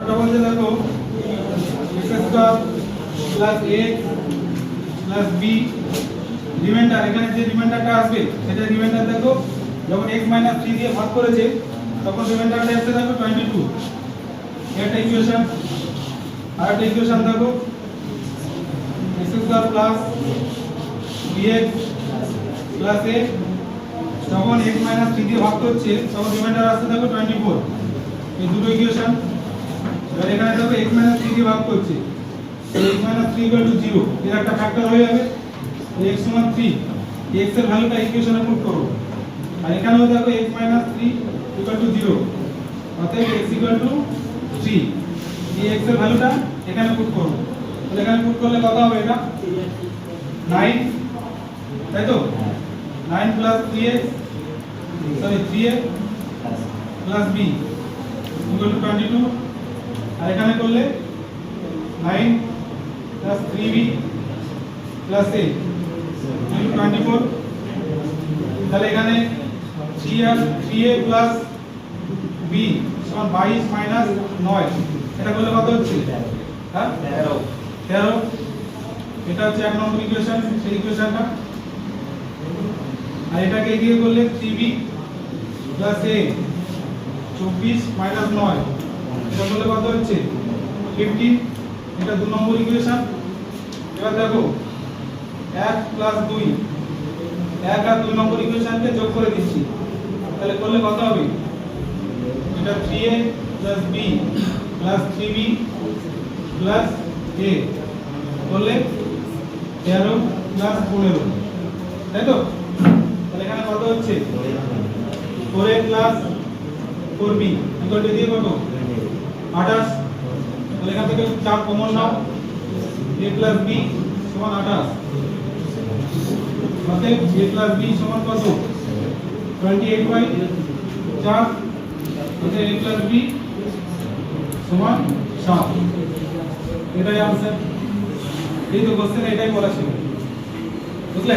দেখো x square plus a plus b reminder এখানে যে রিমাইন্ডারটা আসবে, সেটা রিমাইন্ডার দেখো, যখন এক্স মাইনাস থ্রি দিয়ে ভাগ করেছে, তখন রিমাইন্ডারটা এসে দেখো টোয়েন্টি টু একটা ইকুয়েশন আর একটা দেখো x square plus b x plus a যখন এক্স মাইনাস থ্রি দিয়ে ভাগ করছে, তখন রিমাইন্ডার আসতে দেখো টোয়েন্টি ফোর এই দুটো ইকুয়েশন এবার এখানে দেখো x মাইনাস থ্রি দিয়ে ভাগ করছে। x minus three equal to zero এর একটা ফ্যাক্টর হয়ে যাবে। x সমান থ্রি x এর ভ্যালুটা ইকুয়েশনে পুট করো আর এখানেও দেখো x minus three equal to zero অতএব x ইকুয়াল টু থ্রি এই x এর ভ্যালুটা এখানে পুট করো তাহলে এখানে পুট করলে কত হবে এটা? নাইন তাই তো? Nine plus three x sorry three x plus b equal to twenty two আর এখানে করলে nine plus three b plus a twenty four তাহলে এখানে থ্রি আর থ্রি এ প্লাস বি সমান বাইশ মাইনাস নয়। এটা করলে কত হচ্ছে? হ্যাঁ? তেরো। এটা হচ্ছে এক নম্বর ইকুয়েশন সেই ইকুয়েশনটা আর এটাকে এগিয়ে করলে থ্রি বি প্লাস এ চব্বিশ মাইনাস নয়। করলে কত হচ্ছে। ফিফটিন এটা দু নম্বর ইকুয়েশন এবার দেখো, এক প্লাস দুই, এক আর দুই নম্বর ইকুয়েশনকে যোগ করে দিচ্ছি। তাহলে করলে কত হবে? এটা three a plus b plus three b plus a করলে তেরো প্লাস পনেরো। তাই তো? তাহলে এখানে কত হচ্ছে? Four a plus four b দিয়ে কত আঠাশ। তাহলে এখান থেকে চার কমন নাও। এ প্লাস বি সমান আঠাশ। অতএব এ প্লাস বি সমান কত? টোয়েন্টি এইট বাই চার। অতএব এ প্লাস বি সমান সাত। এটাই আনসার এই তো কোশ্চেন এটাই বলা ছিল। বুঝলে